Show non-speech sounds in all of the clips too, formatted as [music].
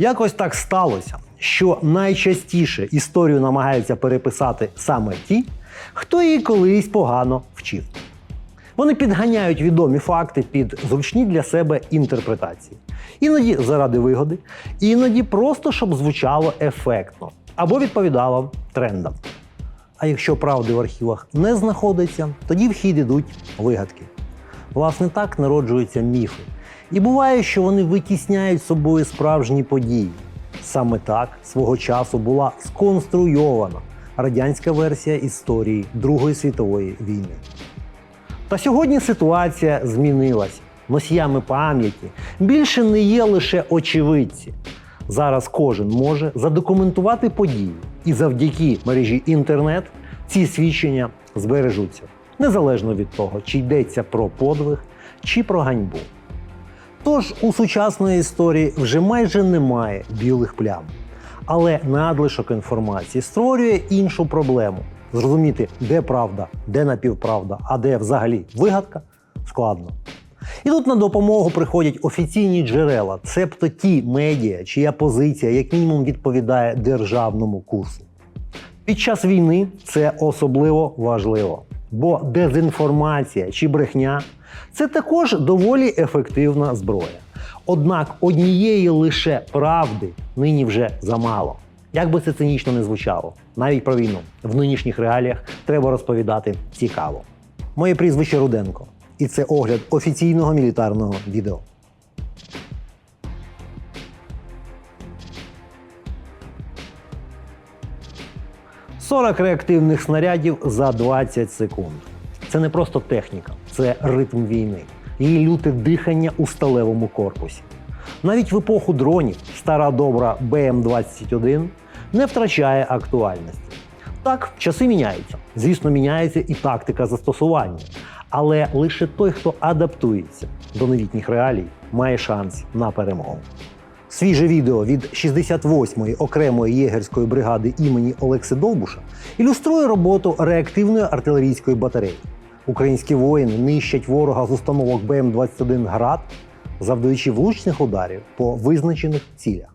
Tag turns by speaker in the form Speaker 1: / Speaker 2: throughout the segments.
Speaker 1: Якось так сталося, що найчастіше історію намагаються переписати саме ті, хто її колись погано вчив. Вони підганяють відомі факти під зручні для себе інтерпретації. Іноді заради вигоди, іноді просто щоб звучало ефектно або відповідало трендам. А якщо правди в архівах не знаходиться, тоді в хід ідуть вигадки. Власне, так народжуються міфи. І буває, що вони витісняють собою справжні події. Саме так свого часу була сконструйована радянська версія історії Другої світової війни. Та сьогодні ситуація змінилася. Носіями пам'яті більше не є лише очевидці. Зараз кожен може задокументувати події, і завдяки мережі інтернет ці свідчення збережуться, незалежно від того, чи йдеться про подвиг чи про ганьбу. Тож у сучасної історії вже майже немає білих плям. Але надлишок інформації створює іншу проблему. Зрозуміти, де правда, де напівправда, а де взагалі вигадка складно. І тут на допомогу приходять офіційні джерела, цебто ті медіа, чия позиція як мінімум відповідає державному курсу. Під час війни це особливо важливо, бо дезінформація чи брехня це також доволі ефективна зброя. Однак однієї лише правди нині вже замало. Як би це цинічно не звучало, навіть про війну в нинішніх реаліях треба розповідати цікаво. Моє прізвище Руденко, і це огляд офіційного мілітарного відео. «40 реактивних снарядів за 20 секунд. Це не просто техніка, це ритм війни, її люте дихання у сталевому корпусі. Навіть в епоху дронів стара добра БМ-21 не втрачає актуальності. Так, часи міняються. Звісно, міняється і тактика застосування. Але лише той, хто адаптується до новітніх реалій, має шанс на перемогу. Свіже відео від 68-ї окремої єгерської бригади імені Олекси Довбуша ілюструє роботу реактивної артилерійської батареї. Українські воїни нищать ворога з установок БМ-21 град, завдаючи влучних ударів по визначених цілях.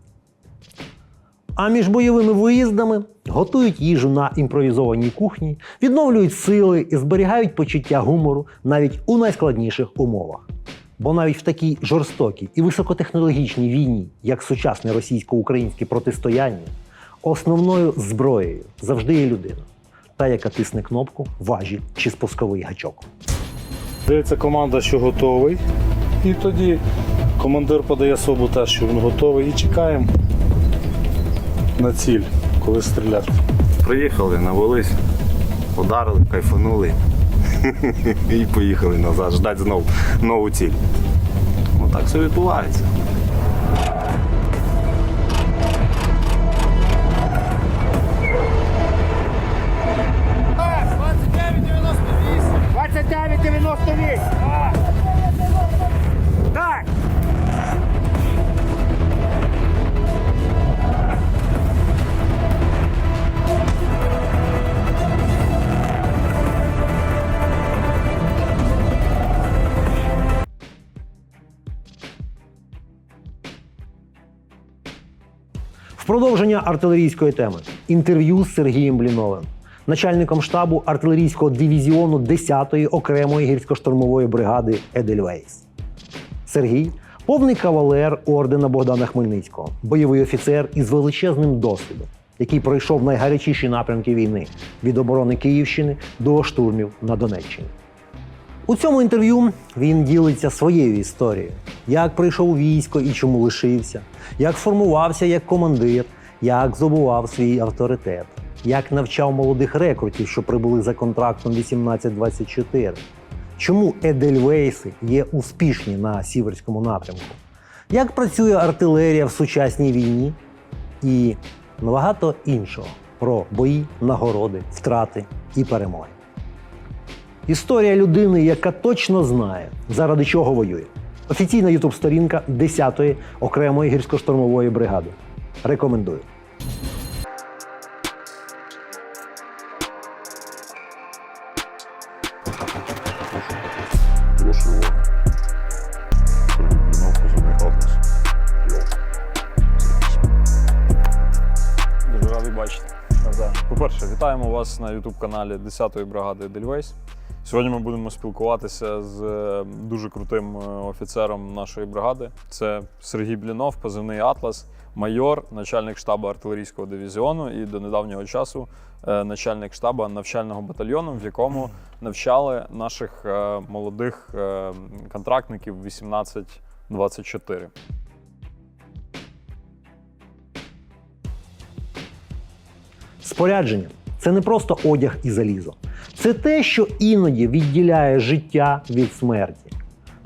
Speaker 1: А між бойовими виїздами готують їжу на імпровізованій кухні, відновлюють сили і зберігають почуття гумору навіть у найскладніших умовах. Бо навіть в такій жорстокій і високотехнологічній війні, як сучасне російсько-українське протистояння, основною зброєю завжди є людина, та, яка тисне кнопку, важіль чи спусковий гачок.
Speaker 2: Дається команда, що готовий. І тоді командир подає собу теж, що він готовий. І чекаємо на ціль, коли стріляти.
Speaker 3: Приїхали, навелись, ударили, кайфанули [laughs] і поїхали назад, ждати знову нову ціль. Отак все відбувається.
Speaker 4: Так!
Speaker 1: В продовження артилерійської теми. Інтерв'ю з Сергієм Бліновим, начальником штабу артилерійського дивізіону 10-ї окремої гірсько-штурмової бригади Едельвейс. Сергій повний кавалер ордена Богдана Хмельницького, бойовий офіцер із величезним досвідом, який пройшов найгарячіші напрямки війни від оборони Київщини до штурмів на Донеччині. У цьому інтерв'ю він ділиться своєю історією, як прийшов у військо і чому лишився, як сформувався як командир, як здобував свій авторитет, як навчав молодих рекрутів, що прибули за контрактом 1824, чому Едельвейси є успішні на сіверському напрямку, як працює артилерія в сучасній війні і багато іншого про бої, нагороди, втрати і перемоги. Історія людини, яка точно знає, заради чого воює. Офіційна ютуб-сторінка 10-ї окремої гірсько-штурмової бригади. Рекомендую.
Speaker 4: Вітаємо вас на youtube каналі 10-ї бригади Дельвейс. Сьогодні ми будемо спілкуватися з е, дуже крутим е, офіцером нашої бригади. Це Сергій Блінов, позивний Атлас, майор, начальник штабу артилерійського дивізіону і до недавнього часу е, начальник штабу навчального батальйону, в якому навчали наших молодих контрактників 18-24.
Speaker 1: Спорядження це не просто одяг і залізо. Це те, що іноді відділяє життя від смерті.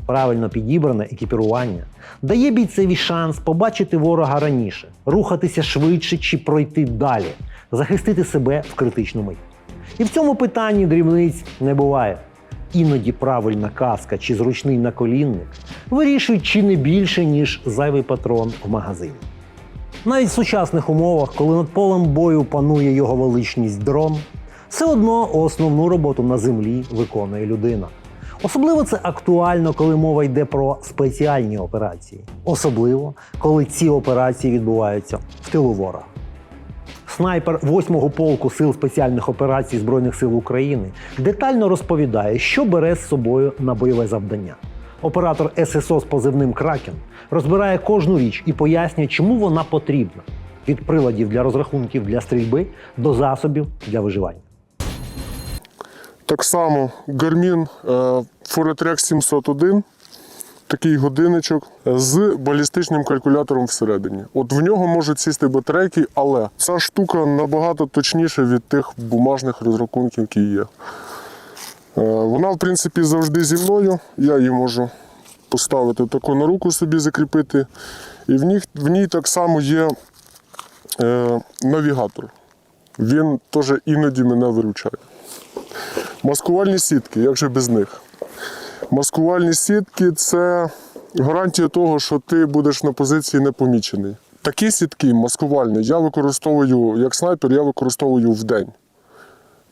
Speaker 1: Правильно підібране екіпірування дає бійцеві шанс побачити ворога раніше, рухатися швидше чи пройти далі, захистити себе в критичну мить. І в цьому питанні дрібниць не буває. Іноді правильна каска чи зручний наколінник вирішують чи не більше, ніж зайвий патрон в магазині. Навіть в сучасних умовах, коли над полем бою панує його величність дрон, все одно основну роботу на землі виконує людина. Особливо це актуально, коли мова йде про спеціальні операції, особливо коли ці операції відбуваються в тилу ворога. Снайпер 8-го полку сил спеціальних операцій Збройних сил України детально розповідає, що бере з собою на бойове завдання. Оператор ССО з позивним Кракен розбирає кожну річ і пояснює, чому вона потрібна від приладів для розрахунків для стрільби до засобів для виживання.
Speaker 5: Так само Garmin е, Foretrack 701, такий годинничок з балістичним калькулятором всередині. От в нього можуть сісти батарейки, але ця штука набагато точніша від тих бумажних розрахунків, які є. Е, Вона, в принципі, завжди зі мною. Я її можу поставити таку на руку собі закріпити. І в ній, в ній так само є е, навігатор. Він теж іноді мене виручає. Маскувальні сітки, як же без них? Маскувальні сітки це гарантія того, що ти будеш на позиції непомічений. Такі сітки маскувальні я використовую як снайпер, я використовую вдень.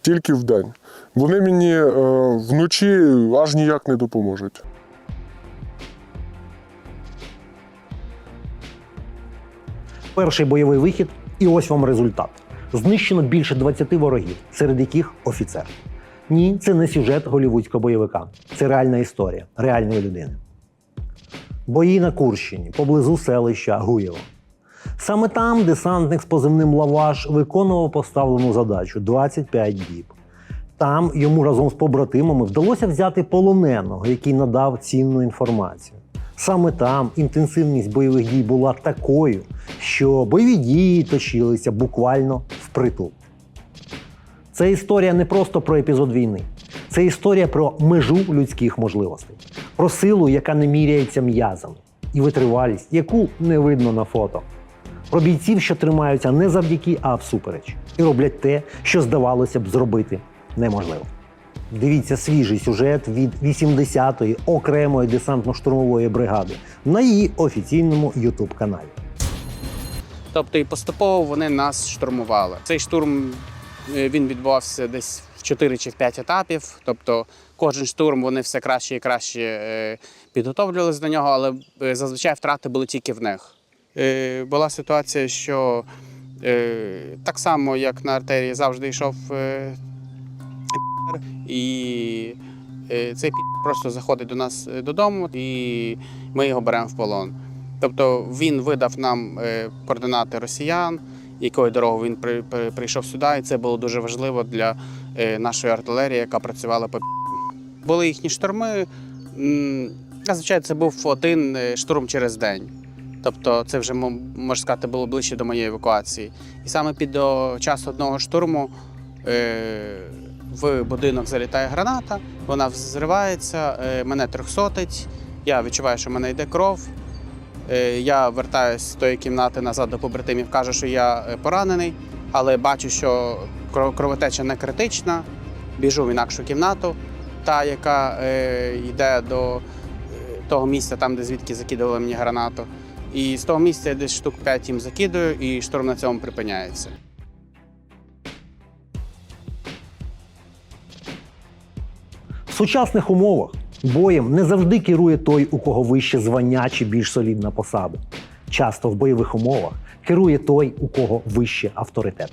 Speaker 5: Тільки вдень. Вони мені е, вночі аж ніяк не допоможуть.
Speaker 1: Перший бойовий вихід, і ось вам результат. Знищено більше 20 ворогів, серед яких офіцер. Ні, це не сюжет голівудського бойовика. Це реальна історія реальної людини. Бої на Курщині, поблизу селища Гуєво. Саме там десантник з позивним Лаваш виконував поставлену задачу 25 діб. Там йому разом з побратимами вдалося взяти полоненого, який надав цінну інформацію. Саме там інтенсивність бойових дій була такою, що бойові дії точилися буквально впритул. Це історія не просто про епізод війни, це історія про межу людських можливостей, про силу, яка не міряється м'язами, і витривалість, яку не видно на фото. Про бійців, що тримаються не завдяки, а всупереч, і роблять те, що здавалося б зробити неможливо. Дивіться свіжий сюжет від 80-ї окремої десантно-штурмової бригади на її офіційному youtube каналі.
Speaker 6: Тобто і поступово вони нас штурмували. Цей штурм е, він відбувався десь в 4 чи в 5 етапів. Тобто кожен штурм вони все краще і краще е, підготовлювалися до нього, але е, зазвичай втрати були тільки в них. Е, Була ситуація, що е, так само, як на артерії, завжди йшов е, і цей просто заходить до нас додому, і ми його беремо в полон. Тобто він видав нам координати росіян, якою дорогою він при, при- прийшов сюди, і це було дуже важливо для нашої артилерії, яка працювала по були їхні штурми. Зазвичай це був один штурм через день. Тобто це вже мо- можна сказати було ближче до моєї евакуації. І саме під до часу одного штурму е, в будинок залітає граната, вона взривається, е, мене трьохсотить. Я відчуваю, що в мене йде кров. Е, Я вертаюсь з тої кімнати назад до побратимів, кажу, що я поранений, але бачу, що кровотеча не критична. Біжу в інакшу кімнату, та, яка йде до того місця, там, де звідки закидували мені гранату. І з того місця я десь штук 5 їм закидую, і штурм на цьому припиняється.
Speaker 1: В сучасних умовах боєм не завжди керує той, у кого вище звання чи більш солідна посада. Часто в бойових умовах керує той, у кого вище авторитет.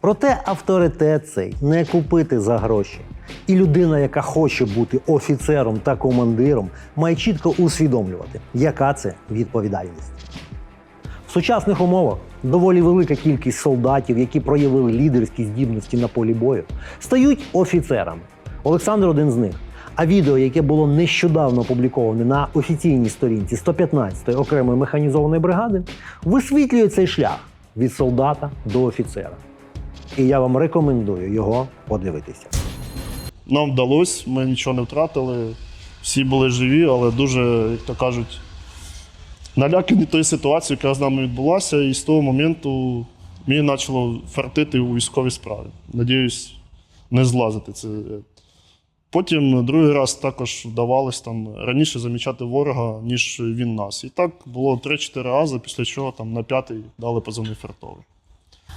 Speaker 1: Проте авторитет цей не купити за гроші. І людина, яка хоче бути офіцером та командиром, має чітко усвідомлювати, яка це відповідальність. В сучасних умовах доволі велика кількість солдатів, які проявили лідерські здібності на полі бою, стають офіцерами. Олександр один з них. А відео, яке було нещодавно опубліковане на офіційній сторінці 115-ї окремої механізованої бригади, висвітлює цей шлях від солдата до офіцера. І я вам рекомендую його подивитися.
Speaker 7: Нам вдалося, ми нічого не втратили. Всі були живі, але дуже, як то кажуть, налякані тої ситуації, яка з нами відбулася, і з того моменту мені почало фартити у військовій справі. Надіюсь, не злазити це. Потім другий раз також вдавалося там раніше замічати ворога, ніж він нас. І так було 3-4 рази, після чого там на п'ятий дали позивний фартовий.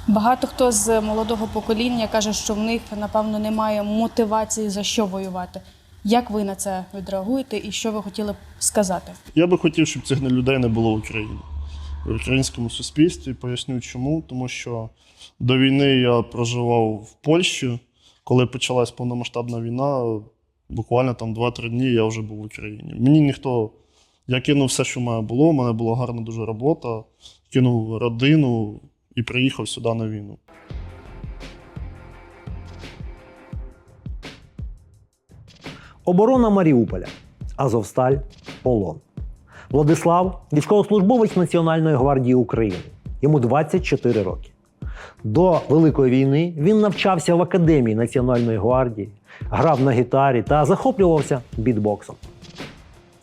Speaker 8: Багато хто з молодого покоління каже, що в них напевно немає мотивації за що воювати. Як ви на це відреагуєте і що ви хотіли б сказати?
Speaker 7: Я би хотів, щоб цих людей не було в Україні. В українському суспільстві поясню чому. Тому що до війни я проживав в Польщі. Коли почалась повномасштабна війна, буквально там 2-3 дні я вже був в Україні. Мені ніхто. Я кинув все, що мене було. У мене була гарна дуже робота, кинув родину і приїхав сюди на війну.
Speaker 1: Оборона Маріуполя, Азовсталь, полон. Владислав військовослужбовець Національної гвардії України. Йому 24 роки. До Великої війни він навчався в академії Національної гвардії, грав на гітарі та захоплювався бітбоксом.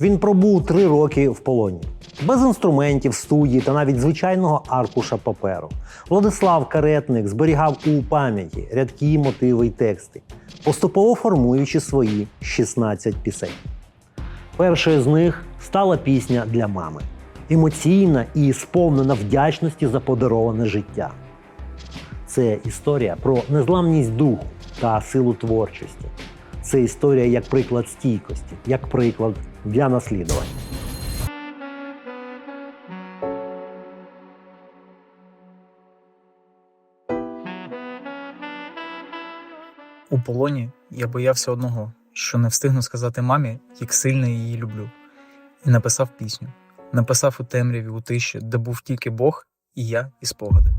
Speaker 1: Він пробув три роки в полоні. Без інструментів, студії та навіть звичайного аркуша паперу. Владислав Каретник зберігав у пам'яті рядки, мотиви й тексти, поступово формуючи свої 16 пісень. Першою з них стала пісня для мами. Емоційна і сповнена вдячності за подароване життя. Це історія про незламність духу та силу творчості. Це історія як приклад стійкості, як приклад для наслідування.
Speaker 9: У полоні я боявся одного, що не встигну сказати мамі, як сильно її люблю. І написав пісню. Написав у темряві, у тиші, де був тільки Бог, і я, і спогади.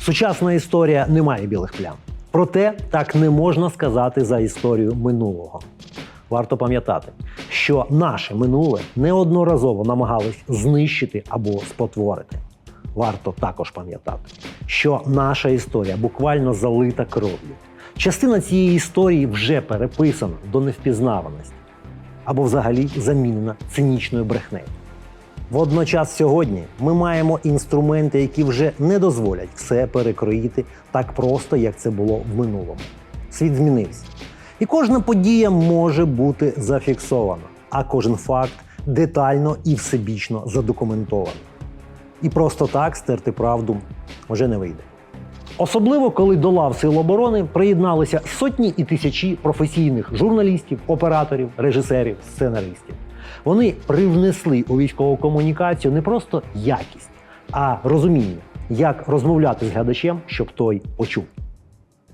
Speaker 1: Сучасна історія не має білих плям. Проте так не можна сказати за історію минулого. Варто пам'ятати, що наше минуле неодноразово намагались знищити або спотворити. Варто також пам'ятати, що наша історія буквально залита кров'ю. Частина цієї історії вже переписана до невпізнаваності або взагалі замінена цинічною брехнею. Водночас сьогодні ми маємо інструменти, які вже не дозволять все перекроїти так просто, як це було в минулому. Світ змінився. І кожна подія може бути зафіксована, а кожен факт детально і всебічно задокументовано. І просто так стерти правду вже не вийде. Особливо, коли до лав Сил оборони приєдналися сотні і тисячі професійних журналістів, операторів, режисерів, сценаристів. Вони привнесли у військову комунікацію не просто якість, а розуміння, як розмовляти з глядачем, щоб той почув.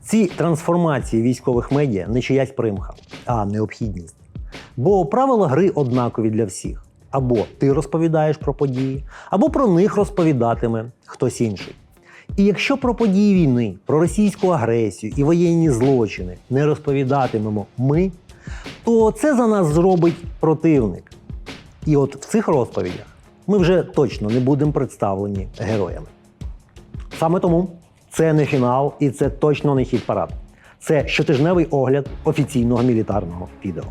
Speaker 1: Ці трансформації військових медіа не чиясь примха, а необхідність. Бо правила гри однакові для всіх. Або ти розповідаєш про події, або про них розповідатиме хтось інший. І якщо про події війни, про російську агресію і воєнні злочини не розповідатимемо ми, то це за нас зробить противник. І от в цих розповідях ми вже точно не будемо представлені героями. Саме тому це не фінал і це точно не хід парад. Це щотижневий огляд офіційного мілітарного відео.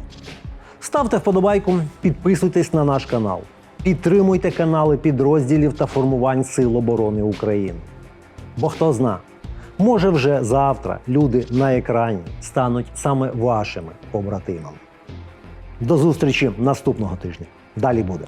Speaker 1: Ставте вподобайку, підписуйтесь на наш канал, підтримуйте канали підрозділів та формувань Сил оборони України. Бо хто зна, може вже завтра люди на екрані стануть саме вашими побратимами. До зустрічі наступного тижня. Далі буде.